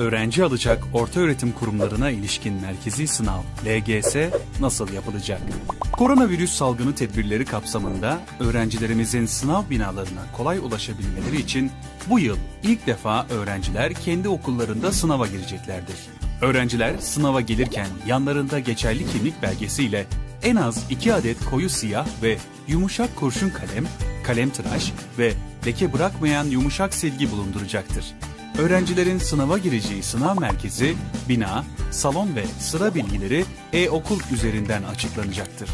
Öğrenci alacak ortaöğretim kurumlarına ilişkin merkezi sınav LGS nasıl yapılacak? Koronavirüs salgını tedbirleri kapsamında öğrencilerimizin sınav binalarına kolay ulaşabilmeleri için bu yıl ilk defa öğrenciler kendi okullarında sınava gireceklerdir. Öğrenciler sınava gelirken yanlarında geçerli kimlik belgesiyle en az 2 adet koyu siyah ve yumuşak kurşun kalem, kalem tıraş ve leke bırakmayan yumuşak silgi bulunduracaktır. Öğrencilerin sınava gireceği sınav merkezi, bina, salon ve sıra bilgileri e-okul üzerinden açıklanacaktır.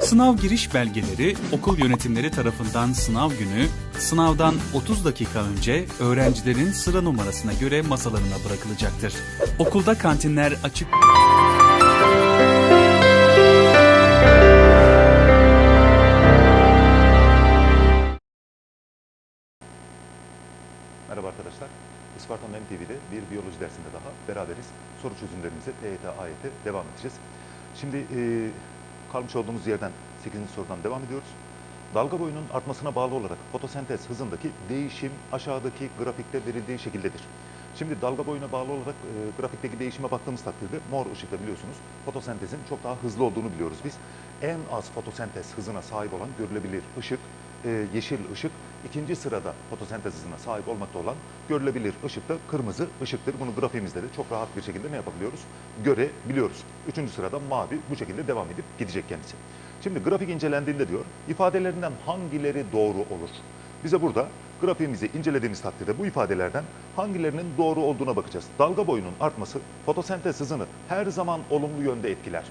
Sınav giriş belgeleri okul yönetimleri tarafından sınav günü, sınavdan 30 dakika önce öğrencilerin sıra numarasına göre masalarına bırakılacaktır. Okulda kantinler açık Merhaba arkadaşlar. Isparta Mem bir biyoloji dersinde daha beraberiz. Soru çözümlerimize TYT, AYT devam edeceğiz. Şimdi e, kalmış olduğumuz yerden 8. sorudan devam ediyoruz. Dalga boyunun artmasına bağlı olarak fotosentez hızındaki değişim aşağıdaki grafikte verildiği şekildedir. Şimdi dalga boyuna bağlı olarak e, grafikteki değişime baktığımız takdirde mor ışıkta biliyorsunuz fotosentezin çok daha hızlı olduğunu biliyoruz biz. En az fotosentez hızına sahip olan görülebilir ışık e, yeşil ışık. İkinci sırada fotosentez hızına sahip olmakta olan görülebilir ışık da kırmızı ışıktır. Bunu grafiğimizde de çok rahat bir şekilde ne yapabiliyoruz? Görebiliyoruz. Üçüncü sırada mavi bu şekilde devam edip gidecek kendisi. Şimdi grafik incelendiğinde diyor ifadelerinden hangileri doğru olur? Bize burada grafiğimizi incelediğimiz takdirde bu ifadelerden hangilerinin doğru olduğuna bakacağız. Dalga boyunun artması fotosentez hızını her zaman olumlu yönde etkiler.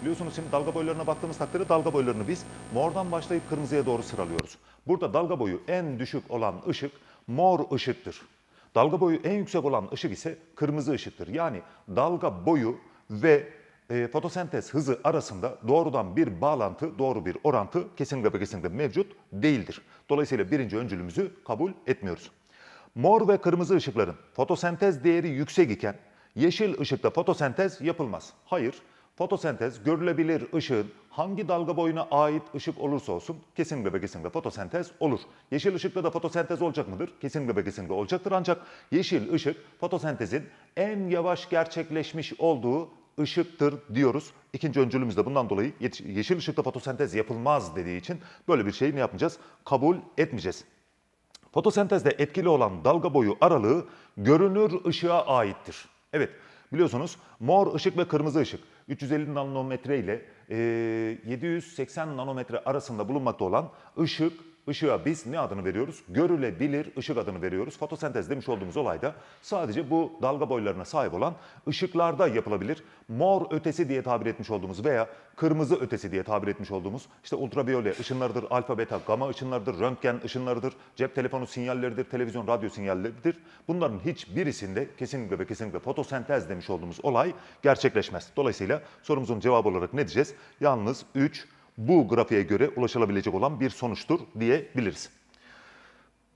Biliyorsunuz şimdi dalga boylarına baktığımız takdirde dalga boylarını biz mordan başlayıp kırmızıya doğru sıralıyoruz. Burada dalga boyu en düşük olan ışık mor ışıktır. Dalga boyu en yüksek olan ışık ise kırmızı ışıktır. Yani dalga boyu ve e, fotosentez hızı arasında doğrudan bir bağlantı, doğru bir orantı kesinlikle ve kesinlikle mevcut değildir. Dolayısıyla birinci öncülümüzü kabul etmiyoruz. Mor ve kırmızı ışıkların fotosentez değeri yüksek iken yeşil ışıkta fotosentez yapılmaz. Hayır, fotosentez görülebilir ışığın hangi dalga boyuna ait ışık olursa olsun kesinlikle ve kesinlikle fotosentez olur. Yeşil ışıkta da fotosentez olacak mıdır? Kesinlikle ve kesinlikle olacaktır ancak yeşil ışık fotosentezin en yavaş gerçekleşmiş olduğu ışıktır diyoruz. İkinci öncülümüz de bundan dolayı yeşil ışıkta fotosentez yapılmaz dediği için böyle bir şeyi ne yapmayacağız? Kabul etmeyeceğiz. Fotosentezde etkili olan dalga boyu aralığı görünür ışığa aittir. Evet biliyorsunuz mor ışık ve kırmızı ışık 350 nanometre ile e, 780 nanometre arasında bulunmakta olan ışık ışığa biz ne adını veriyoruz? Görülebilir ışık adını veriyoruz. Fotosentez demiş olduğumuz olayda sadece bu dalga boylarına sahip olan ışıklarda yapılabilir. Mor ötesi diye tabir etmiş olduğumuz veya kırmızı ötesi diye tabir etmiş olduğumuz işte ultraviyole ışınlarıdır, alfa, beta, gamma ışınlarıdır, röntgen ışınlarıdır, cep telefonu sinyalleridir, televizyon, radyo sinyalleridir. Bunların hiçbirisinde kesinlikle ve kesinlikle fotosentez demiş olduğumuz olay gerçekleşmez. Dolayısıyla sorumuzun cevabı olarak ne diyeceğiz? Yalnız 3 bu grafiğe göre ulaşılabilecek olan bir sonuçtur diyebiliriz.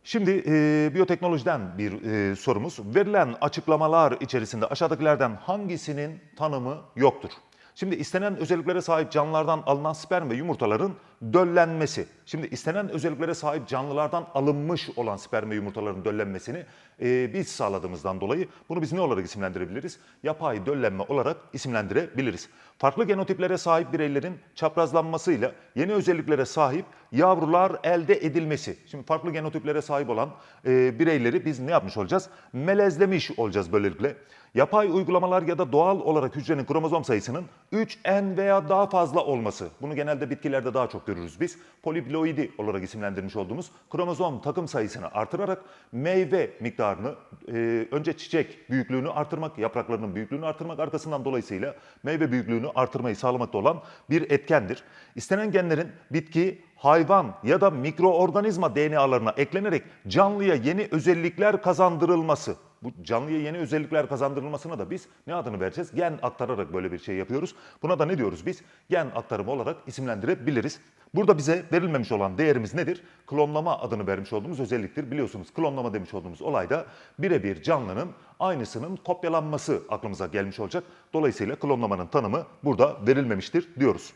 Şimdi e, biyoteknolojiden bir e, sorumuz. Verilen açıklamalar içerisinde aşağıdakilerden hangisinin tanımı yoktur? Şimdi istenen özelliklere sahip canlılardan alınan sperm ve yumurtaların döllenmesi. Şimdi istenen özelliklere sahip canlılardan alınmış olan sperm ve yumurtaların döllenmesini e, biz sağladığımızdan dolayı bunu biz ne olarak isimlendirebiliriz? Yapay döllenme olarak isimlendirebiliriz. Farklı genotiplere sahip bireylerin çaprazlanmasıyla yeni özelliklere sahip yavrular elde edilmesi. Şimdi farklı genotiplere sahip olan e, bireyleri biz ne yapmış olacağız? Melezlemiş olacağız böylelikle. Yapay uygulamalar ya da doğal olarak hücrenin kromozom sayısının 3n veya daha fazla olması. Bunu genelde bitkilerde daha çok görürüz biz. Poliploidi olarak isimlendirmiş olduğumuz kromozom takım sayısını artırarak meyve miktarını e, önce çiçek büyüklüğünü artırmak, yapraklarının büyüklüğünü artırmak arkasından dolayısıyla meyve büyüklüğünü artırmayı sağlamakta olan bir etkendir. İstenen genlerin bitki, hayvan ya da mikroorganizma DNA'larına eklenerek canlıya yeni özellikler kazandırılması. Bu canlıya yeni özellikler kazandırılmasına da biz ne adını vereceğiz? Gen aktararak böyle bir şey yapıyoruz. Buna da ne diyoruz biz? Gen aktarımı olarak isimlendirebiliriz. Burada bize verilmemiş olan değerimiz nedir? Klonlama adını vermiş olduğumuz özelliktir. Biliyorsunuz klonlama demiş olduğumuz olayda birebir canlının aynısının kopyalanması aklımıza gelmiş olacak. Dolayısıyla klonlamanın tanımı burada verilmemiştir diyoruz.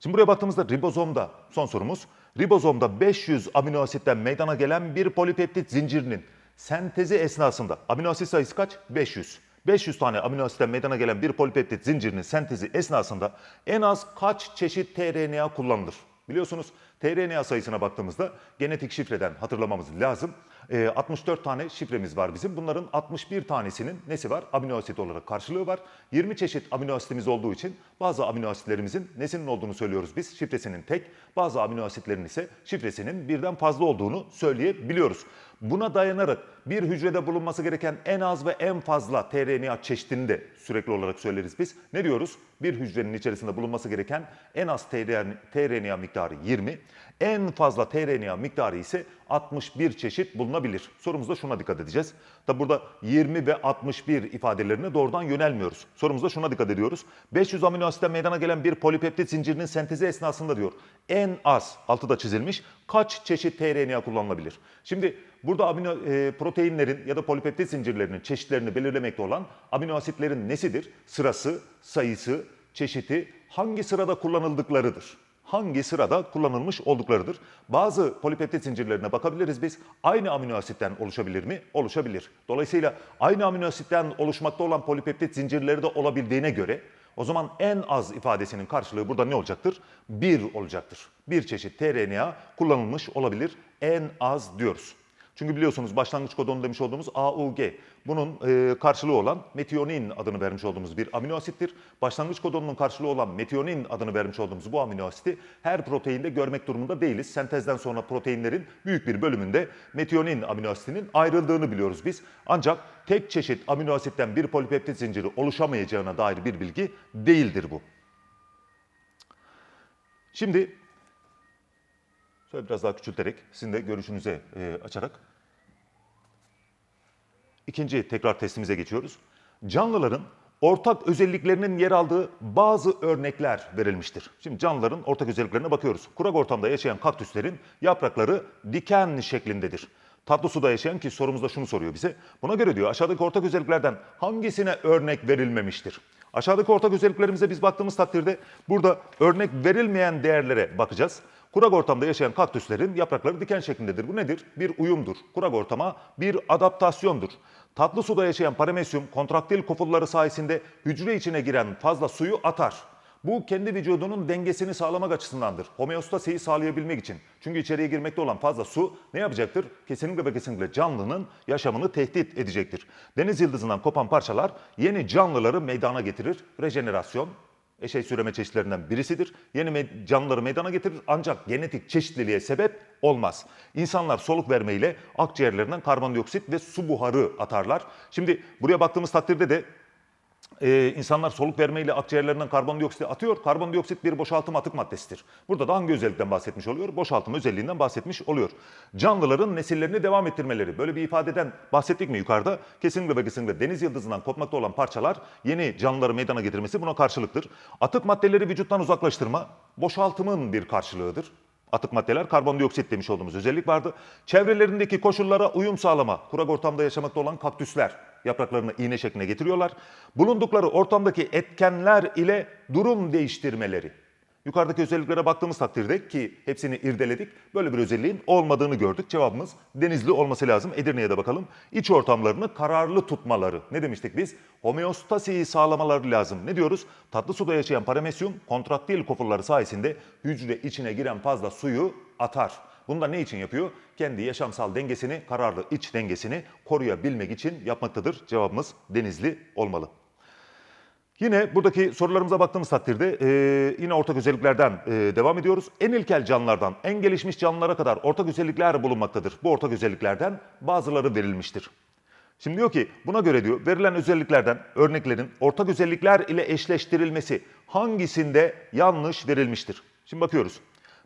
Şimdi buraya baktığımızda ribozomda son sorumuz. Ribozomda 500 amino asitten meydana gelen bir polipeptit zincirinin Sentezi esnasında amino asit sayısı kaç? 500. 500 tane amino asitten meydana gelen bir polipeptit zincirinin sentezi esnasında en az kaç çeşit tRNA kullanılır? Biliyorsunuz tRNA sayısına baktığımızda genetik şifreden hatırlamamız lazım. Ee, 64 tane şifremiz var bizim. Bunların 61 tanesinin nesi var? Amino asit olarak karşılığı var. 20 çeşit amino asitimiz olduğu için bazı amino asitlerimizin nesinin olduğunu söylüyoruz biz. Şifresinin tek, bazı amino asitlerin ise şifresinin birden fazla olduğunu söyleyebiliyoruz. Buna dayanarak bir hücrede bulunması gereken en az ve en fazla tRNA çeşidini de sürekli olarak söyleriz biz. Ne diyoruz? Bir hücrenin içerisinde bulunması gereken en az tRNA, miktarı 20, en fazla tRNA miktarı ise 61 çeşit bulunabilir. Sorumuzda şuna dikkat edeceğiz. Tabi burada 20 ve 61 ifadelerine doğrudan yönelmiyoruz. Sorumuzda şuna dikkat ediyoruz. 500 amino asitten meydana gelen bir polipeptit zincirinin sentezi esnasında diyor en az altıda çizilmiş kaç çeşit tRNA kullanılabilir? Şimdi burada amino e, proteinlerin ya da polipeptit zincirlerinin çeşitlerini belirlemekte olan amino asitlerin nesidir? Sırası, sayısı, çeşidi, hangi sırada kullanıldıklarıdır hangi sırada kullanılmış olduklarıdır. Bazı polipeptit zincirlerine bakabiliriz biz. Aynı amino asitten oluşabilir mi? Oluşabilir. Dolayısıyla aynı amino asitten oluşmakta olan polipeptit zincirleri de olabildiğine göre o zaman en az ifadesinin karşılığı burada ne olacaktır? 1 olacaktır. Bir çeşit tRNA kullanılmış olabilir en az diyoruz. Çünkü biliyorsunuz başlangıç kodonu demiş olduğumuz AUG. Bunun e, karşılığı olan metionin adını vermiş olduğumuz bir amino asittir. Başlangıç kodonunun karşılığı olan metionin adını vermiş olduğumuz bu amino asiti her proteinde görmek durumunda değiliz. Sentezden sonra proteinlerin büyük bir bölümünde metionin amino asitinin ayrıldığını biliyoruz biz. Ancak tek çeşit amino asitten bir polipeptit zinciri oluşamayacağına dair bir bilgi değildir bu. Şimdi Şöyle biraz daha küçülterek sizin de görüşünüze e, açarak. İkinci tekrar testimize geçiyoruz. Canlıların ortak özelliklerinin yer aldığı bazı örnekler verilmiştir. Şimdi canlıların ortak özelliklerine bakıyoruz. Kurak ortamda yaşayan kaktüslerin yaprakları diken şeklindedir. Tatlı suda yaşayan ki sorumuzda şunu soruyor bize. Buna göre diyor aşağıdaki ortak özelliklerden hangisine örnek verilmemiştir? Aşağıdaki ortak özelliklerimize biz baktığımız takdirde burada örnek verilmeyen değerlere bakacağız. Kurak ortamda yaşayan kaktüslerin yaprakları diken şeklindedir. Bu nedir? Bir uyumdur. Kurak ortama bir adaptasyondur. Tatlı suda yaşayan paramesyum kontraktil kofulları sayesinde hücre içine giren fazla suyu atar. Bu kendi vücudunun dengesini sağlamak açısındandır. Homeostasiyi sağlayabilmek için. Çünkü içeriye girmekte olan fazla su ne yapacaktır? Kesinlikle ve kesinlikle canlının yaşamını tehdit edecektir. Deniz yıldızından kopan parçalar yeni canlıları meydana getirir. Rejenerasyon, eşey süreme çeşitlerinden birisidir. Yeni me- canlıları meydana getirir ancak genetik çeşitliliğe sebep olmaz. İnsanlar soluk vermeyle akciğerlerinden karbondioksit ve su buharı atarlar. Şimdi buraya baktığımız takdirde de ee, insanlar soluk vermeyle akciğerlerinden karbondioksit atıyor. Karbondioksit bir boşaltım atık maddesidir. Burada da hangi özellikten bahsetmiş oluyor? Boşaltım özelliğinden bahsetmiş oluyor. Canlıların nesillerini devam ettirmeleri. Böyle bir ifadeden bahsettik mi yukarıda? Kesinlikle ve kesinlikle deniz yıldızından kopmakta olan parçalar yeni canlıları meydana getirmesi buna karşılıktır. Atık maddeleri vücuttan uzaklaştırma boşaltımın bir karşılığıdır. Atık maddeler karbondioksit demiş olduğumuz özellik vardı. Çevrelerindeki koşullara uyum sağlama. Kurak ortamda yaşamakta olan kaktüsler yapraklarını iğne şekline getiriyorlar. Bulundukları ortamdaki etkenler ile durum değiştirmeleri. Yukarıdaki özelliklere baktığımız takdirde ki hepsini irdeledik. Böyle bir özelliğin olmadığını gördük. Cevabımız denizli olması lazım. Edirne'ye de bakalım. İç ortamlarını kararlı tutmaları. Ne demiştik biz? Homeostasiyi sağlamaları lazım. Ne diyoruz? Tatlı suda yaşayan paramesyum kontraktil kofulları sayesinde hücre içine giren fazla suyu atar. Bunu da ne için yapıyor? Kendi yaşamsal dengesini, kararlı iç dengesini koruyabilmek için yapmaktadır. Cevabımız denizli olmalı. Yine buradaki sorularımıza baktığımız takdirde e, yine ortak özelliklerden e, devam ediyoruz. En ilkel canlılardan en gelişmiş canlılara kadar ortak özellikler bulunmaktadır. Bu ortak özelliklerden bazıları verilmiştir. Şimdi diyor ki buna göre diyor verilen özelliklerden örneklerin ortak özellikler ile eşleştirilmesi hangisinde yanlış verilmiştir? Şimdi bakıyoruz.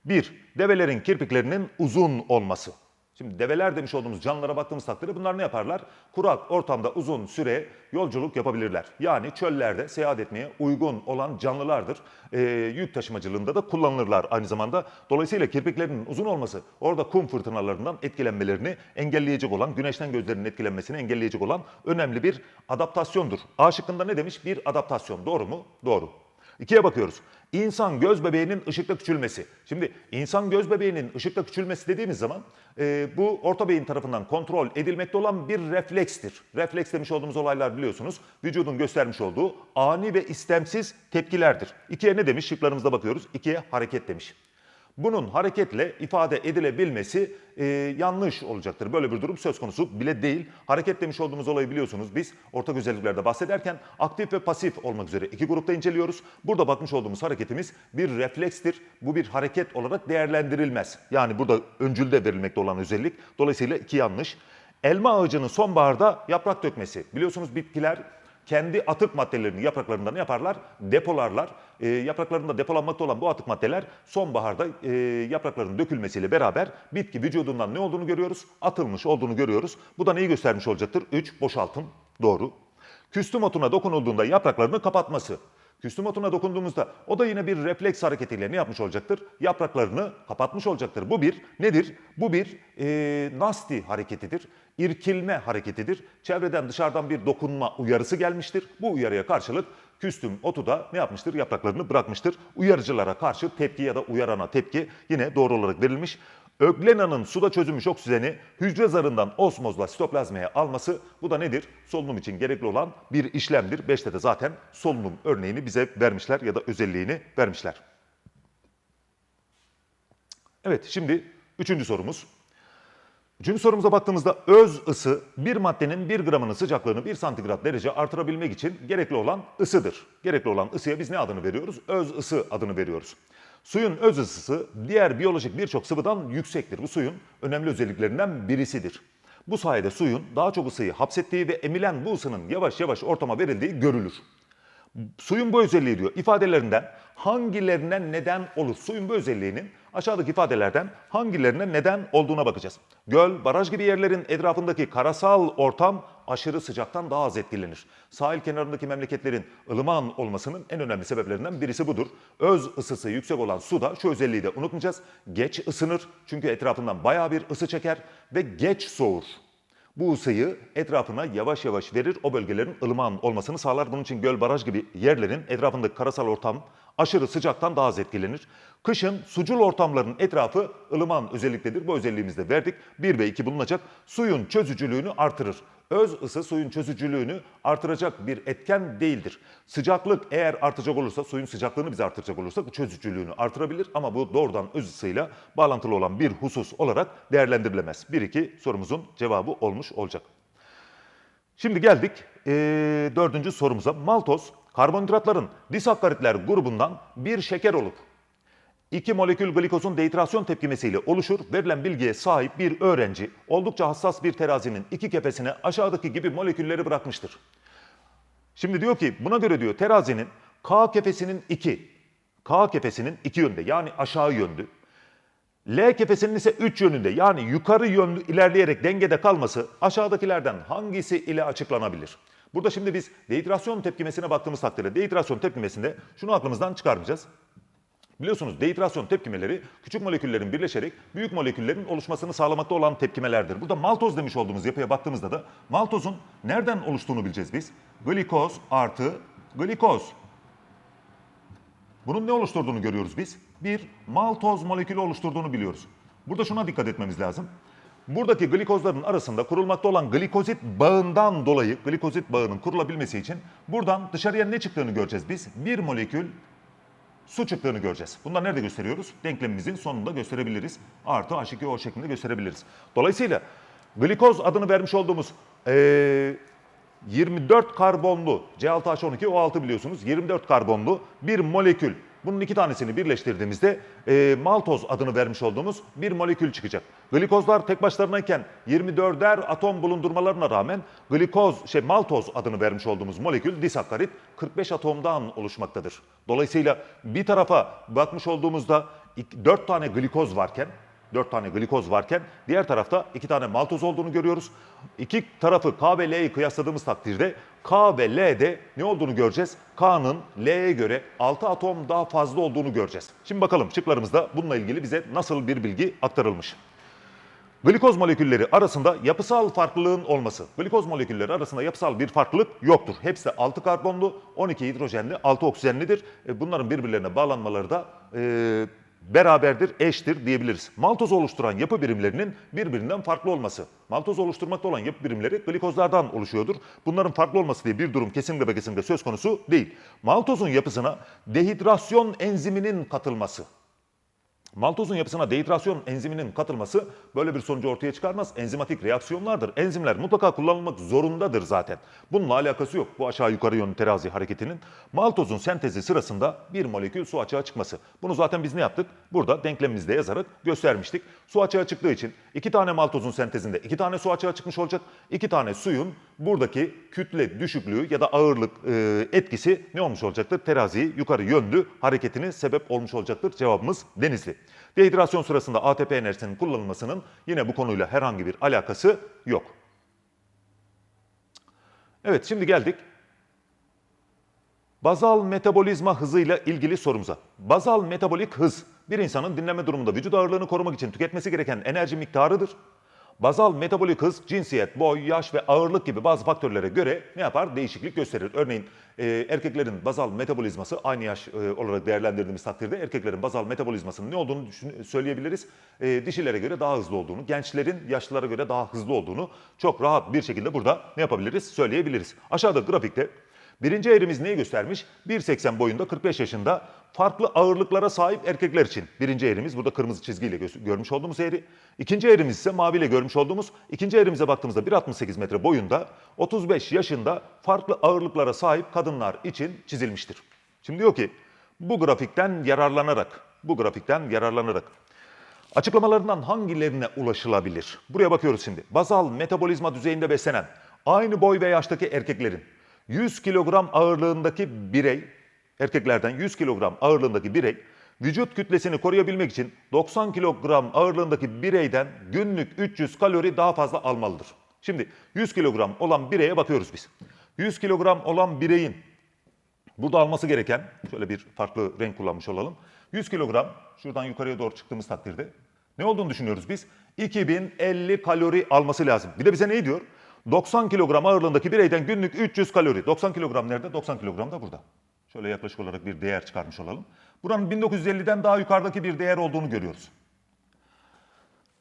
1. Develerin kirpiklerinin uzun olması. Şimdi develer demiş olduğumuz canlılara baktığımız takdirde bunlar ne yaparlar? Kurak ortamda uzun süre yolculuk yapabilirler. Yani çöllerde seyahat etmeye uygun olan canlılardır. Ee, yük taşımacılığında da kullanılırlar aynı zamanda. Dolayısıyla kirpiklerinin uzun olması orada kum fırtınalarından etkilenmelerini engelleyecek olan, güneşten gözlerinin etkilenmesini engelleyecek olan önemli bir adaptasyondur. A şıkkında ne demiş? Bir adaptasyon. Doğru mu? Doğru. İkiye bakıyoruz. İnsan göz bebeğinin ışıkta küçülmesi. Şimdi insan göz bebeğinin ışıkta küçülmesi dediğimiz zaman e, bu orta beyin tarafından kontrol edilmekte olan bir reflekstir. Refleks demiş olduğumuz olaylar biliyorsunuz vücudun göstermiş olduğu ani ve istemsiz tepkilerdir. İkiye ne demiş? Şıklarımızda bakıyoruz. İkiye hareket demiş. Bunun hareketle ifade edilebilmesi e, yanlış olacaktır. Böyle bir durum söz konusu bile değil. Hareket demiş olduğumuz olayı biliyorsunuz biz ortak özelliklerde bahsederken aktif ve pasif olmak üzere iki grupta inceliyoruz. Burada bakmış olduğumuz hareketimiz bir reflekstir. Bu bir hareket olarak değerlendirilmez. Yani burada öncülde verilmekte olan özellik. Dolayısıyla iki yanlış. Elma ağacının sonbaharda yaprak dökmesi. Biliyorsunuz bitkiler kendi atık maddelerini yapraklarından yaparlar? Depolarlar. E, yapraklarında depolanmakta olan bu atık maddeler sonbaharda e, yaprakların dökülmesiyle beraber bitki vücudundan ne olduğunu görüyoruz? Atılmış olduğunu görüyoruz. Bu da neyi göstermiş olacaktır? 3. Boşaltım. Doğru. Küstüm otuna dokunulduğunda yapraklarını kapatması. Küstüm otuna dokunduğumuzda o da yine bir refleks hareketiyle ne yapmış olacaktır? Yapraklarını kapatmış olacaktır. Bu bir nedir? Bu bir e, nasty hareketidir. İrkilme hareketidir. Çevreden dışarıdan bir dokunma uyarısı gelmiştir. Bu uyarıya karşılık küstüm otu da ne yapmıştır? Yapraklarını bırakmıştır. Uyarıcılara karşı tepki ya da uyarana tepki yine doğru olarak verilmiş. Öglena'nın suda çözülmüş oksijeni hücre zarından osmozla sitoplazmaya alması bu da nedir? Solunum için gerekli olan bir işlemdir. 5'te de zaten solunum örneğini bize vermişler ya da özelliğini vermişler. Evet şimdi üçüncü sorumuz. Üçüncü sorumuza baktığımızda öz ısı bir maddenin 1 gramının sıcaklığını 1 santigrat derece artırabilmek için gerekli olan ısıdır. Gerekli olan ısıya biz ne adını veriyoruz? Öz ısı adını veriyoruz. Suyun öz ısısı diğer biyolojik birçok sıvıdan yüksektir. Bu suyun önemli özelliklerinden birisidir. Bu sayede suyun daha çok ısıyı hapsettiği ve emilen bu ısının yavaş yavaş ortama verildiği görülür. Suyun bu özelliği diyor ifadelerinden hangilerine neden olur? Suyun bu özelliğinin aşağıdaki ifadelerden hangilerine neden olduğuna bakacağız. Göl, baraj gibi yerlerin etrafındaki karasal ortam aşırı sıcaktan daha az etkilenir. Sahil kenarındaki memleketlerin ılıman olmasının en önemli sebeplerinden birisi budur. Öz ısısı yüksek olan suda şu özelliği de unutmayacağız. Geç ısınır çünkü etrafından bayağı bir ısı çeker ve geç soğur. Bu ısıyı etrafına yavaş yavaş verir, o bölgelerin ılıman olmasını sağlar. Bunun için göl, baraj gibi yerlerin etrafındaki karasal ortam aşırı sıcaktan daha az etkilenir. Kışın sucul ortamların etrafı ılıman özelliktedir. Bu özelliğimizi de verdik. 1 ve 2 bulunacak. Suyun çözücülüğünü artırır. Öz ısı suyun çözücülüğünü artıracak bir etken değildir. Sıcaklık eğer artacak olursa, suyun sıcaklığını bize artıracak olursa bu çözücülüğünü artırabilir ama bu doğrudan öz ısıyla bağlantılı olan bir husus olarak değerlendirilemez. 1-2 sorumuzun cevabı olmuş olacak. Şimdi geldik eee, dördüncü sorumuza. Maltoz, karbonhidratların disakkaritler grubundan bir şeker olup İki molekül glikozun dehidrasyon tepkimesiyle oluşur. Verilen bilgiye sahip bir öğrenci oldukça hassas bir terazinin iki kefesine aşağıdaki gibi molekülleri bırakmıştır. Şimdi diyor ki buna göre diyor terazinin K kefesinin 2, K kefesinin 2 yönde yani aşağı yönlü. L kefesinin ise 3 yönünde yani yukarı yönlü ilerleyerek dengede kalması aşağıdakilerden hangisi ile açıklanabilir? Burada şimdi biz dehidrasyon tepkimesine baktığımız takdirde dehidrasyon tepkimesinde şunu aklımızdan çıkarmayacağız. Biliyorsunuz dehidrasyon tepkimeleri küçük moleküllerin birleşerek büyük moleküllerin oluşmasını sağlamakta olan tepkimelerdir. Burada maltoz demiş olduğumuz yapıya baktığımızda da maltozun nereden oluştuğunu bileceğiz biz. Glikoz artı glikoz. Bunun ne oluşturduğunu görüyoruz biz. Bir maltoz molekülü oluşturduğunu biliyoruz. Burada şuna dikkat etmemiz lazım. Buradaki glikozların arasında kurulmakta olan glikozit bağından dolayı glikozit bağının kurulabilmesi için buradan dışarıya ne çıktığını göreceğiz biz. Bir molekül su çıktığını göreceğiz. Bunları nerede gösteriyoruz? Denklemimizin sonunda gösterebiliriz. Artı H2O şeklinde gösterebiliriz. Dolayısıyla glikoz adını vermiş olduğumuz eee, 24 karbonlu C6H12O6 biliyorsunuz 24 karbonlu bir molekül. Bunun iki tanesini birleştirdiğimizde eee, maltoz adını vermiş olduğumuz bir molekül çıkacak. Glikozlar tek başlarınayken 24'er atom bulundurmalarına rağmen glikoz, şey maltoz adını vermiş olduğumuz molekül disakkarit 45 atomdan oluşmaktadır. Dolayısıyla bir tarafa bakmış olduğumuzda 4 tane glikoz varken 4 tane glikoz varken diğer tarafta 2 tane maltoz olduğunu görüyoruz. İki tarafı K ve L'yi kıyasladığımız takdirde K ve L'de ne olduğunu göreceğiz? K'nın L'ye göre 6 atom daha fazla olduğunu göreceğiz. Şimdi bakalım şıklarımızda bununla ilgili bize nasıl bir bilgi aktarılmış. Glikoz molekülleri arasında yapısal farklılığın olması. Glikoz molekülleri arasında yapısal bir farklılık yoktur. Hepsi de 6 karbonlu, 12 hidrojenli, 6 oksijenlidir. E, Bunların birbirlerine bağlanmaları da e, beraberdir, eştir diyebiliriz. Maltoz oluşturan yapı birimlerinin birbirinden farklı olması. Maltoz oluşturmakta olan yapı birimleri glikozlardan oluşuyordur. Bunların farklı olması diye bir durum kesinlikle ve kesinlikle söz konusu değil. Maltozun yapısına dehidrasyon enziminin katılması. Maltozun yapısına dehidrasyon enziminin katılması böyle bir sonucu ortaya çıkarmaz. Enzimatik reaksiyonlardır. Enzimler mutlaka kullanılmak zorundadır zaten. Bununla alakası yok bu aşağı yukarı yönlü terazi hareketinin. Maltozun sentezi sırasında bir molekül su açığa çıkması. Bunu zaten biz ne yaptık? Burada denklemimizde yazarak göstermiştik. Su açığa çıktığı için iki tane maltozun sentezinde iki tane su açığa çıkmış olacak. İki tane suyun buradaki kütle düşüklüğü ya da ağırlık e, etkisi ne olmuş olacaktır? Teraziyi yukarı yönlü hareketine sebep olmuş olacaktır. Cevabımız denizli. Dehidrasyon sırasında ATP enerjisinin kullanılmasının yine bu konuyla herhangi bir alakası yok. Evet şimdi geldik Bazal metabolizma hızıyla ilgili sorumuza. Bazal metabolik hız bir insanın dinlenme durumunda vücut ağırlığını korumak için tüketmesi gereken enerji miktarıdır. Bazal metabolik hız cinsiyet, boy, yaş ve ağırlık gibi bazı faktörlere göre ne yapar? Değişiklik gösterir. Örneğin e, erkeklerin bazal metabolizması aynı yaş e, olarak değerlendirdiğimiz takdirde erkeklerin bazal metabolizmasının ne olduğunu düşün- söyleyebiliriz. E, dişilere göre daha hızlı olduğunu, gençlerin yaşlılara göre daha hızlı olduğunu çok rahat bir şekilde burada ne yapabiliriz? Söyleyebiliriz. Aşağıda grafikte Birinci eğrimiz neyi göstermiş? 1.80 boyunda 45 yaşında farklı ağırlıklara sahip erkekler için. Birinci eğrimiz burada kırmızı çizgiyle gö- görmüş olduğumuz eğri. İkinci eğrimiz ise maviyle görmüş olduğumuz. İkinci eğrimize baktığımızda 1.68 metre boyunda 35 yaşında farklı ağırlıklara sahip kadınlar için çizilmiştir. Şimdi diyor ki bu grafikten yararlanarak, bu grafikten yararlanarak Açıklamalarından hangilerine ulaşılabilir? Buraya bakıyoruz şimdi. Bazal metabolizma düzeyinde beslenen aynı boy ve yaştaki erkeklerin 100 kilogram ağırlığındaki birey, erkeklerden 100 kilogram ağırlığındaki birey, vücut kütlesini koruyabilmek için 90 kilogram ağırlığındaki bireyden günlük 300 kalori daha fazla almalıdır. Şimdi 100 kilogram olan bireye bakıyoruz biz. 100 kilogram olan bireyin Burada alması gereken, şöyle bir farklı renk kullanmış olalım. 100 kilogram, şuradan yukarıya doğru çıktığımız takdirde ne olduğunu düşünüyoruz biz? 2050 kalori alması lazım. Bir de bize ne diyor? 90 kilogram ağırlığındaki bireyden günlük 300 kalori. 90 kilogram nerede? 90 kilogram da burada. Şöyle yaklaşık olarak bir değer çıkarmış olalım. Buranın 1950'den daha yukarıdaki bir değer olduğunu görüyoruz.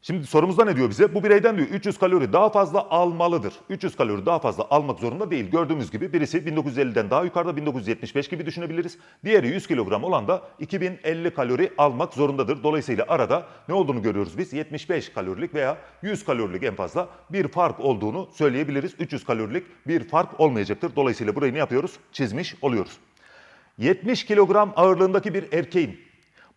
Şimdi sorumuzda ne diyor bize? Bu bireyden diyor 300 kalori daha fazla almalıdır. 300 kalori daha fazla almak zorunda değil. Gördüğümüz gibi birisi 1950'den daha yukarıda 1975 gibi düşünebiliriz. Diğeri 100 kilogram olan da 2050 kalori almak zorundadır. Dolayısıyla arada ne olduğunu görüyoruz biz? 75 kalorilik veya 100 kalorilik en fazla bir fark olduğunu söyleyebiliriz. 300 kalorilik bir fark olmayacaktır. Dolayısıyla burayı ne yapıyoruz? Çizmiş oluyoruz. 70 kilogram ağırlığındaki bir erkeğin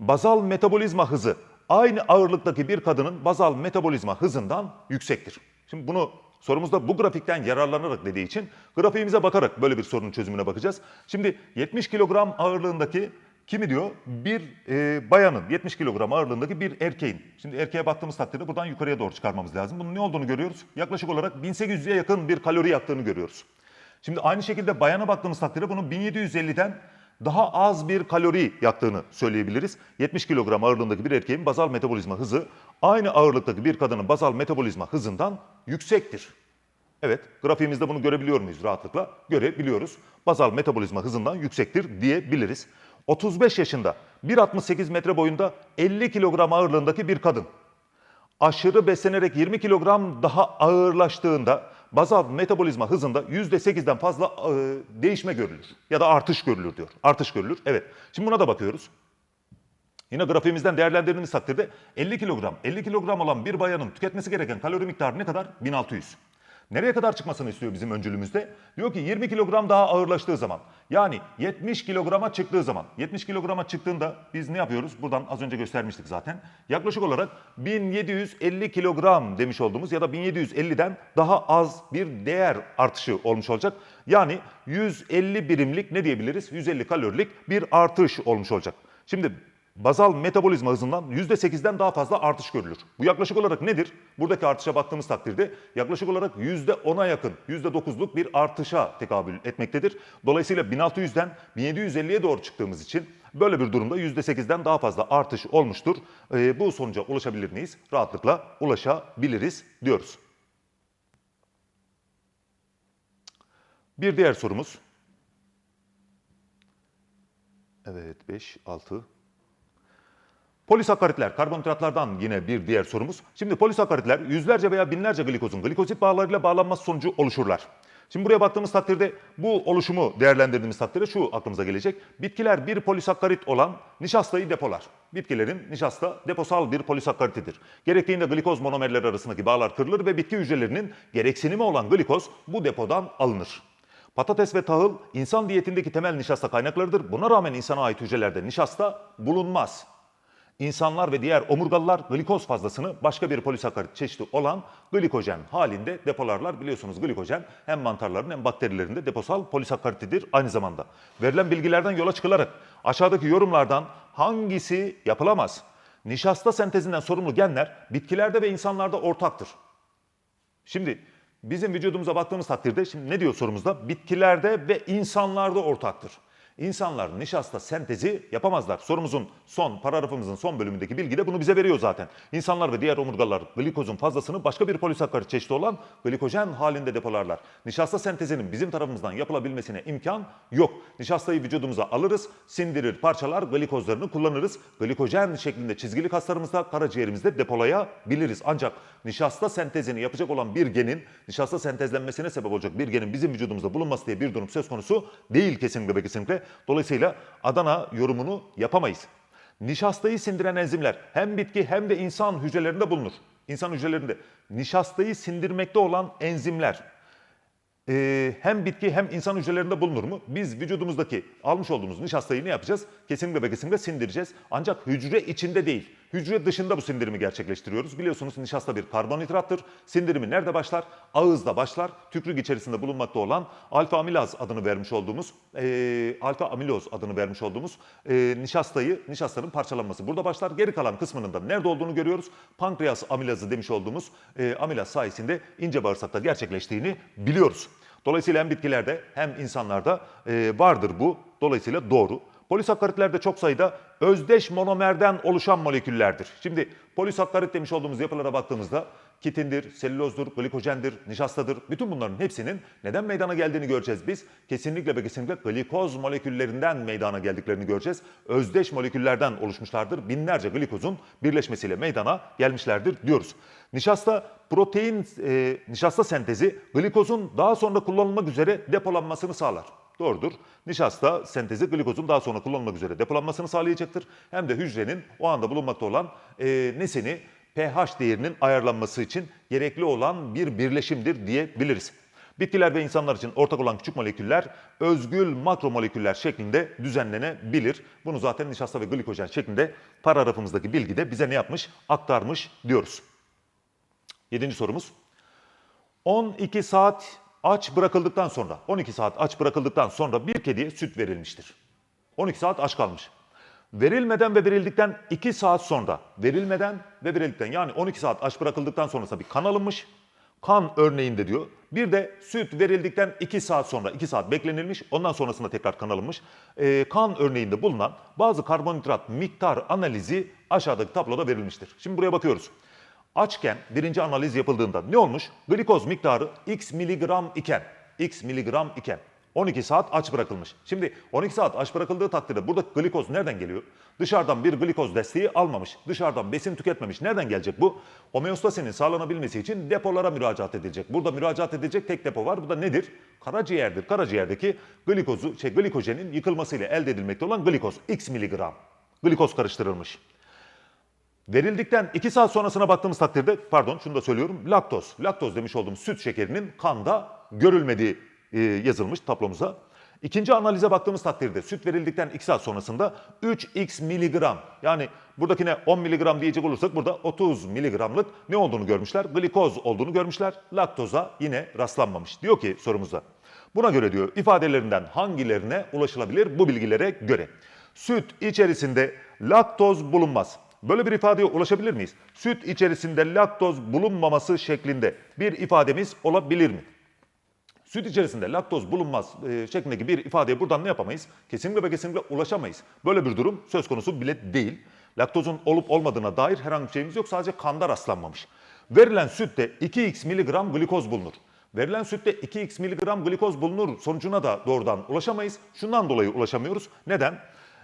bazal metabolizma hızı aynı ağırlıktaki bir kadının bazal metabolizma hızından yüksektir. Şimdi bunu sorumuzda bu grafikten yararlanarak dediği için grafiğimize bakarak böyle bir sorunun çözümüne bakacağız. Şimdi 70 kilogram ağırlığındaki kimi diyor? Bir e, bayanın 70 kilogram ağırlığındaki bir erkeğin. Şimdi erkeğe baktığımız takdirde buradan yukarıya doğru çıkarmamız lazım. Bunun ne olduğunu görüyoruz? Yaklaşık olarak 1800'e yakın bir kalori yaktığını görüyoruz. Şimdi aynı şekilde bayana baktığımız takdirde bunun 1750'den daha az bir kalori yaktığını söyleyebiliriz. 70 kilogram ağırlığındaki bir erkeğin bazal metabolizma hızı aynı ağırlıktaki bir kadının bazal metabolizma hızından yüksektir. Evet, grafiğimizde bunu görebiliyor muyuz rahatlıkla? Görebiliyoruz. Bazal metabolizma hızından yüksektir diyebiliriz. 35 yaşında 1.68 metre boyunda 50 kilogram ağırlığındaki bir kadın aşırı beslenerek 20 kilogram daha ağırlaştığında bazal metabolizma hızında %8'den fazla e, değişme görülür. Ya da artış görülür diyor. Artış görülür. Evet. Şimdi buna da bakıyoruz. Yine grafiğimizden değerlendirdiğimiz takdirde 50 kilogram, 50 kilogram olan bir bayanın tüketmesi gereken kalori miktarı ne kadar? 1600. Nereye kadar çıkmasını istiyor bizim öncülümüzde? Diyor ki 20 kilogram daha ağırlaştığı zaman. Yani 70 kilograma çıktığı zaman. 70 kilograma çıktığında biz ne yapıyoruz? Buradan az önce göstermiştik zaten. Yaklaşık olarak 1750 kilogram demiş olduğumuz ya da 1750'den daha az bir değer artışı olmuş olacak. Yani 150 birimlik ne diyebiliriz? 150 kalorilik bir artış olmuş olacak. Şimdi bazal metabolizma hızından %8'den daha fazla artış görülür. Bu yaklaşık olarak nedir? Buradaki artışa baktığımız takdirde yaklaşık olarak %10'a yakın, %9'luk bir artışa tekabül etmektedir. Dolayısıyla 1600'den 1750'ye doğru çıktığımız için Böyle bir durumda %8'den daha fazla artış olmuştur. Ee, bu sonuca ulaşabilir miyiz? Rahatlıkla ulaşabiliriz diyoruz. Bir diğer sorumuz. Evet 5, 6. Polisakaritler, karbonhidratlardan yine bir diğer sorumuz. Şimdi polisakaritler yüzlerce veya binlerce glikozun glikozit bağlarıyla bağlanması sonucu oluşurlar. Şimdi buraya baktığımız takdirde bu oluşumu değerlendirdiğimiz takdirde şu aklımıza gelecek. Bitkiler bir polisakkarit olan nişastayı depolar. Bitkilerin nişasta deposal bir polisakkaritidir. Gerektiğinde glikoz monomerleri arasındaki bağlar kırılır ve bitki hücrelerinin gereksinimi olan glikoz bu depodan alınır. Patates ve tahıl insan diyetindeki temel nişasta kaynaklarıdır. Buna rağmen insana ait hücrelerde nişasta bulunmaz. İnsanlar ve diğer omurgalılar glikoz fazlasını başka bir polisakarit çeşidi olan glikojen halinde depolarlar. Biliyorsunuz glikojen hem mantarların hem bakterilerin de deposal polisakaritidir aynı zamanda. Verilen bilgilerden yola çıkılarak aşağıdaki yorumlardan hangisi yapılamaz? Nişasta sentezinden sorumlu genler bitkilerde ve insanlarda ortaktır. Şimdi bizim vücudumuza baktığımız takdirde şimdi ne diyor sorumuzda? Bitkilerde ve insanlarda ortaktır. İnsanlar nişasta sentezi yapamazlar. Sorumuzun son, paragrafımızın son bölümündeki bilgi de bunu bize veriyor zaten. İnsanlar ve diğer omurgalar glikozun fazlasını başka bir polisakkarit çeşidi olan glikojen halinde depolarlar. Nişasta sentezinin bizim tarafımızdan yapılabilmesine imkan yok. Nişastayı vücudumuza alırız, sindirir, parçalar, glikozlarını kullanırız. Glikojen şeklinde çizgili kaslarımızda, karaciğerimizde depolayabiliriz. Ancak nişasta sentezini yapacak olan bir genin, nişasta sentezlenmesine sebep olacak bir genin bizim vücudumuzda bulunması diye bir durum söz konusu değil kesinlikle ve kesinlikle. Dolayısıyla Adana yorumunu yapamayız. Nişastayı sindiren enzimler hem bitki hem de insan hücrelerinde bulunur. İnsan hücrelerinde nişastayı sindirmekte olan enzimler e, hem bitki hem insan hücrelerinde bulunur mu? Biz vücudumuzdaki almış olduğumuz nişastayı ne yapacağız? Kesinlikle ve kesinlikle sindireceğiz. Ancak hücre içinde değil, hücre dışında bu sindirimi gerçekleştiriyoruz. Biliyorsunuz nişasta bir karbonhidrattır. Sindirimi nerede başlar? Ağızda başlar. Tükrük içerisinde bulunmakta olan alfa amilaz adını vermiş olduğumuz, e, alfa amiloz adını vermiş olduğumuz e, nişastayı, nişastanın parçalanması burada başlar. Geri kalan kısmının da nerede olduğunu görüyoruz. Pankreas amilazı demiş olduğumuz e, amilaz sayesinde ince bağırsakta gerçekleştiğini biliyoruz. Dolayısıyla hem bitkilerde hem insanlarda e, vardır bu. Dolayısıyla doğru. Polisakkaritler de çok sayıda özdeş monomerden oluşan moleküllerdir. Şimdi polisakkarit demiş olduğumuz yapılara baktığımızda kitindir, selülozdur, glikojendir, nişastadır. Bütün bunların hepsinin neden meydana geldiğini göreceğiz biz. Kesinlikle ve kesinlikle glikoz moleküllerinden meydana geldiklerini göreceğiz. Özdeş moleküllerden oluşmuşlardır. Binlerce glikozun birleşmesiyle meydana gelmişlerdir diyoruz. Nişasta protein, e, nişasta sentezi glikozun daha sonra kullanılmak üzere depolanmasını sağlar. Doğrudur. Nişasta sentezi glikozun daha sonra kullanılmak üzere depolanmasını sağlayacaktır. Hem de hücrenin o anda bulunmakta olan e, nesini pH değerinin ayarlanması için gerekli olan bir birleşimdir diyebiliriz. Bitkiler ve insanlar için ortak olan küçük moleküller özgül makromoleküller şeklinde düzenlenebilir. Bunu zaten nişasta ve glikojen şeklinde paragrafımızdaki bilgi de bize ne yapmış? Aktarmış diyoruz. Yedinci sorumuz. 12 saat aç bırakıldıktan sonra, 12 saat aç bırakıldıktan sonra bir kediye süt verilmiştir. 12 saat aç kalmış. Verilmeden ve verildikten 2 saat sonra, verilmeden ve verildikten yani 12 saat aç bırakıldıktan sonrasında bir kan alınmış. Kan örneğinde diyor. Bir de süt verildikten 2 saat sonra, 2 saat beklenilmiş. Ondan sonrasında tekrar kan alınmış. Ee, kan örneğinde bulunan bazı karbonhidrat miktar analizi aşağıdaki tabloda verilmiştir. Şimdi buraya bakıyoruz. Açken birinci analiz yapıldığında ne olmuş? Glikoz miktarı x miligram iken, x miligram iken 12 saat aç bırakılmış. Şimdi 12 saat aç bırakıldığı takdirde burada glikoz nereden geliyor? Dışarıdan bir glikoz desteği almamış. Dışarıdan besin tüketmemiş. Nereden gelecek bu? Homeostasinin sağlanabilmesi için depolara müracaat edilecek. Burada müracaat edilecek tek depo var. Bu da nedir? Karaciğerdir. Karaciğerdeki glikozu, şey, glikojenin yıkılmasıyla elde edilmekte olan glikoz. X miligram. Glikoz karıştırılmış. Verildikten 2 saat sonrasına baktığımız takdirde, pardon şunu da söylüyorum, laktoz. Laktoz demiş olduğum süt şekerinin kanda görülmediği e, yazılmış tablomuza. İkinci analize baktığımız takdirde süt verildikten 2 saat sonrasında 3x miligram yani buradakine 10 miligram diyecek olursak burada 30 miligramlık ne olduğunu görmüşler? Glikoz olduğunu görmüşler. Laktoza yine rastlanmamış. Diyor ki sorumuzda. Buna göre diyor ifadelerinden hangilerine ulaşılabilir bu bilgilere göre? Süt içerisinde laktoz bulunmaz. Böyle bir ifadeye ulaşabilir miyiz? Süt içerisinde laktoz bulunmaması şeklinde bir ifademiz olabilir mi? Süt içerisinde laktoz bulunmaz e, şeklindeki bir ifadeye buradan ne yapamayız? Kesinlikle ve kesinlikle ulaşamayız. Böyle bir durum söz konusu bile değil. Laktozun olup olmadığına dair herhangi bir şeyimiz yok. Sadece kanda rastlanmamış. Verilen sütte 2x miligram glikoz bulunur. Verilen sütte 2x miligram glikoz bulunur sonucuna da doğrudan ulaşamayız. Şundan dolayı ulaşamıyoruz. Neden?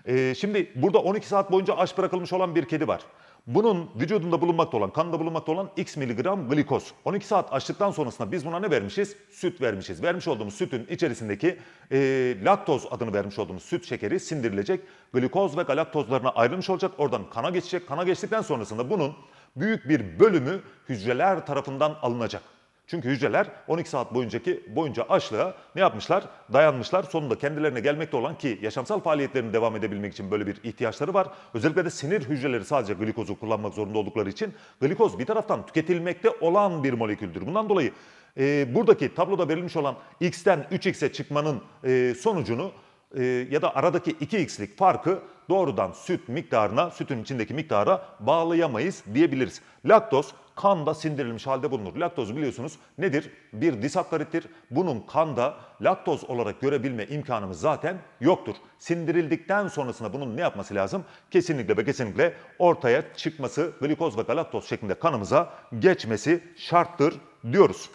Ee, şimdi burada 12 saat boyunca aç bırakılmış olan bir kedi var. Bunun vücudunda bulunmakta olan, kanında bulunmakta olan x miligram glikoz. 12 saat açtıktan sonrasında biz buna ne vermişiz? Süt vermişiz. Vermiş olduğumuz sütün içerisindeki e, laktoz adını vermiş olduğumuz süt şekeri sindirilecek. Glikoz ve galaktozlarına ayrılmış olacak. Oradan kana geçecek. Kana geçtikten sonrasında bunun büyük bir bölümü hücreler tarafından alınacak. Çünkü hücreler 12 saat boyuncaki boyunca açlığa ne yapmışlar? Dayanmışlar. Sonunda kendilerine gelmekte olan ki yaşamsal faaliyetlerini devam edebilmek için böyle bir ihtiyaçları var. Özellikle de sinir hücreleri sadece glikozu kullanmak zorunda oldukları için glikoz bir taraftan tüketilmekte olan bir moleküldür. Bundan dolayı e, buradaki tabloda verilmiş olan x'ten 3x'e çıkmanın e, sonucunu e, ya da aradaki 2x'lik farkı doğrudan süt miktarına, sütün içindeki miktara bağlayamayız diyebiliriz. Laktoz kanda sindirilmiş halde bulunur. Laktoz biliyorsunuz nedir? Bir disakkarittir. Bunun kanda laktoz olarak görebilme imkanımız zaten yoktur. Sindirildikten sonrasında bunun ne yapması lazım? Kesinlikle ve kesinlikle ortaya çıkması, glikoz ve galaktoz şeklinde kanımıza geçmesi şarttır diyoruz.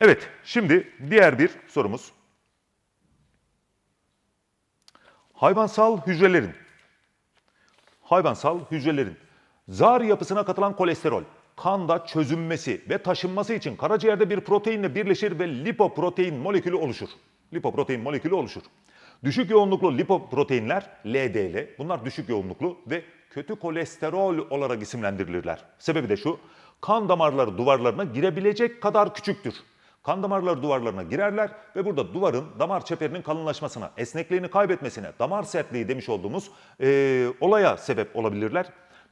Evet, şimdi diğer bir sorumuz. Hayvansal hücrelerin hayvansal hücrelerin zar yapısına katılan kolesterol kanda çözünmesi ve taşınması için karaciğerde bir proteinle birleşir ve lipoprotein molekülü oluşur. Lipoprotein molekülü oluşur. Düşük yoğunluklu lipoproteinler LDL bunlar düşük yoğunluklu ve kötü kolesterol olarak isimlendirilirler. Sebebi de şu kan damarları duvarlarına girebilecek kadar küçüktür. Kan damarları duvarlarına girerler ve burada duvarın damar çeperinin kalınlaşmasına, esnekliğini kaybetmesine, damar sertliği demiş olduğumuz eee, olaya sebep olabilirler.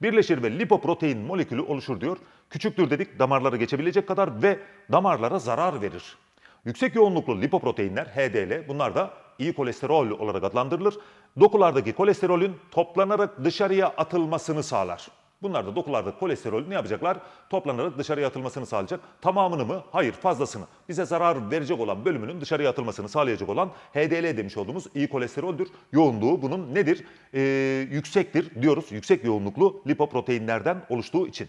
Birleşir ve lipoprotein molekülü oluşur diyor. Küçüktür dedik damarlara geçebilecek kadar ve damarlara zarar verir. Yüksek yoğunluklu lipoproteinler HDL bunlar da iyi kolesterol olarak adlandırılır. Dokulardaki kolesterolün toplanarak dışarıya atılmasını sağlar. Bunlar da dokularda kolesterol ne yapacaklar? Toplanarak dışarıya atılmasını sağlayacak. Tamamını mı? Hayır fazlasını. Bize zarar verecek olan bölümünün dışarıya atılmasını sağlayacak olan HDL demiş olduğumuz iyi kolesteroldür. Yoğunluğu bunun nedir? Ee, yüksektir diyoruz. Yüksek yoğunluklu lipoproteinlerden oluştuğu için.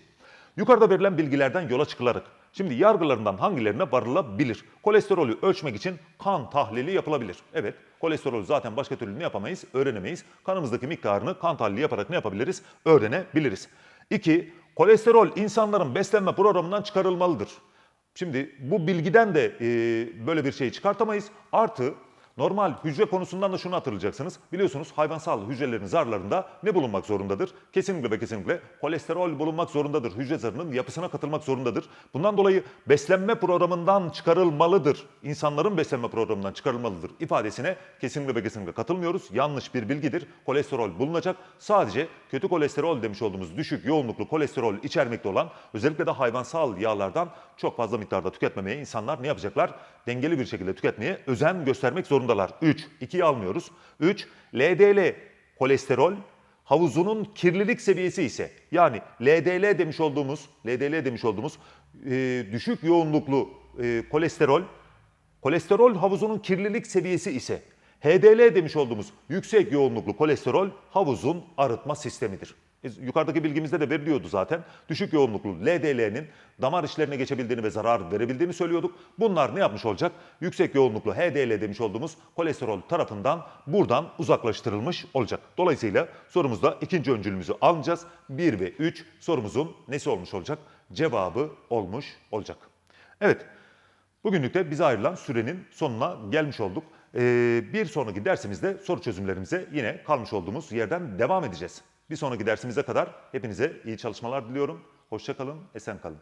Yukarıda verilen bilgilerden yola çıkılarak şimdi yargılarından hangilerine varılabilir? Kolesterolü ölçmek için kan tahlili yapılabilir. Evet, kolesterolü zaten başka türlü ne yapamayız? Öğrenemeyiz. Kanımızdaki miktarını kan tahlili yaparak ne yapabiliriz? Öğrenebiliriz. İki, kolesterol insanların beslenme programından çıkarılmalıdır. Şimdi bu bilgiden de e, böyle bir şey çıkartamayız. Artı normal hücre konusundan da şunu hatırlayacaksınız. Biliyorsunuz hayvansal hücrelerin zarlarında ne bulunmak zorundadır? Kesinlikle ve kesinlikle kolesterol bulunmak zorundadır. Hücre zarının yapısına katılmak zorundadır. Bundan dolayı beslenme programından çıkarılmalıdır. İnsanların beslenme programından çıkarılmalıdır ifadesine kesinlikle ve kesinlikle katılmıyoruz. Yanlış bir bilgidir. Kolesterol bulunacak. Sadece kötü kolesterol demiş olduğumuz düşük yoğunluklu kolesterol içermekte olan özellikle de hayvansal yağlardan çok fazla miktarda tüketmemeye insanlar ne yapacaklar? Dengeli bir şekilde tüketmeye özen göstermek zorundalar. 3. 2'yi almıyoruz. 3. LDL kolesterol havuzunun kirlilik seviyesi ise yani LDL demiş olduğumuz LDL demiş olduğumuz e, düşük yoğunluklu e, kolesterol kolesterol havuzunun kirlilik seviyesi ise HDL demiş olduğumuz yüksek yoğunluklu kolesterol havuzun arıtma sistemidir. E, Yukarıdaki bilgimizde de veriliyordu zaten. Düşük yoğunluklu LDL'nin damar içlerine geçebildiğini ve zarar verebildiğini söylüyorduk. Bunlar ne yapmış olacak? Yüksek yoğunluklu HDL demiş olduğumuz kolesterol tarafından buradan uzaklaştırılmış olacak. Dolayısıyla sorumuzda ikinci öncülümüzü alacağız. 1 ve 3 sorumuzun nesi olmuş olacak? Cevabı olmuş olacak. Evet, Bugünlük de bize ayrılan sürenin sonuna gelmiş olduk. Ee, bir sonraki dersimizde soru çözümlerimize yine kalmış olduğumuz yerden devam edeceğiz. Bir sonraki dersimize kadar hepinize iyi çalışmalar diliyorum. Hoşça kalın, esen kalın.